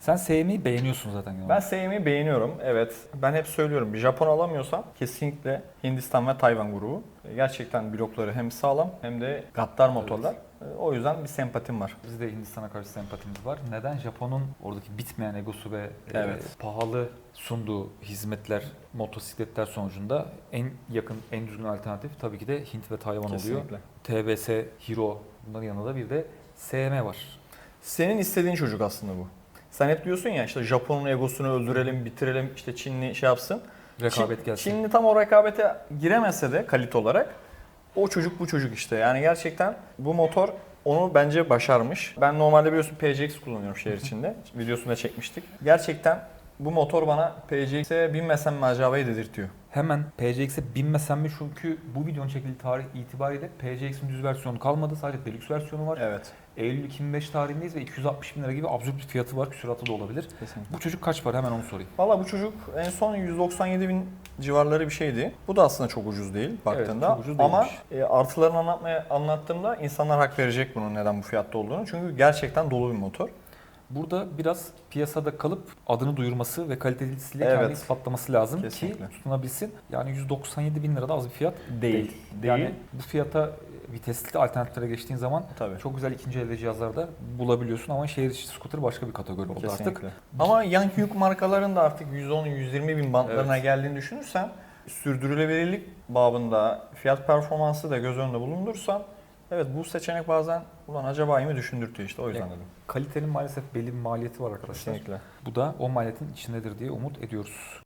Sen SM'yi beğeniyorsun zaten. genel Ben olarak. SM'i beğeniyorum. Evet. Ben hep söylüyorum. Bir Japon alamıyorsam kesinlikle Hindistan ve Tayvan grubu. Gerçekten blokları hem sağlam hem de gaddar motorlar. O yüzden bir sempatim var. Bizde Hindistan'a karşı sempatimiz var. Neden? Japon'un oradaki bitmeyen egosu ve e, Evet. pahalı sunduğu hizmetler, motosikletler sonucunda en yakın, en düzgün alternatif tabii ki de Hint ve Tayvan oluyor. Kesinlikle. TBS, Hero bunların yanında bir de SM var. Senin istediğin çocuk aslında bu. Sen hep diyorsun ya işte Japon'un egosunu öldürelim, bitirelim, işte Çinli şey yapsın. Rekabet Çin, gelsin. Çinli tam o rekabete giremese de kalite olarak o çocuk bu çocuk işte. Yani gerçekten bu motor onu bence başarmış. Ben normalde biliyorsun PCX kullanıyorum şehir içinde. Videosunu da çekmiştik. Gerçekten bu motor bana PCX'e binmesem mi acaba dedirtiyor. Hemen PCX'e binmesem mi çünkü bu videonun çekildiği tarih itibariyle PCX'in düz versiyonu kalmadı. Sadece deluxe versiyonu var. Evet. Eylül 2005 tarihindeyiz ve 260 bin lira gibi absürt bir fiyatı var. Küsuratı da olabilir. Kesinlikle. Bu çocuk kaç para hemen onu sorayım. Valla bu çocuk en son 197 bin civarları bir şeydi. Bu da aslında çok ucuz değil baktığında. çok ucuz Ama değilmiş. e, artılarını anlatmaya anlattığımda insanlar hak verecek bunun neden bu fiyatta olduğunu. Çünkü gerçekten dolu bir motor. Burada biraz piyasada kalıp adını duyurması ve kalitesiyle Evet. kendini ispatlaması lazım Kesinlikle. ki tutunabilsin. Yani 197 bin lira da az bir fiyat Değil. Yani Değil. bu fiyata e, vitesli alternatiflere geçtiğin zaman Tabii. çok güzel ikinci elde cihazlarda bulabiliyorsun ama şehir içi scooter başka bir kategori oldu Kesinlikle. artık. Ama Yankee Yük markaların da artık 110-120 bin bantlarına Evet. geldiğini düşünürsen sürdürülebilirlik babında fiyat performansı da göz önünde bulundursan evet bu seçenek bazen ulan acaba iyi mi düşündürtüyor işte o yüzden dedim. Kalitenin maalesef belli bir maliyeti var arkadaşlar. Kesinlikle. Bu da o maliyetin içindedir diye umut ediyoruz.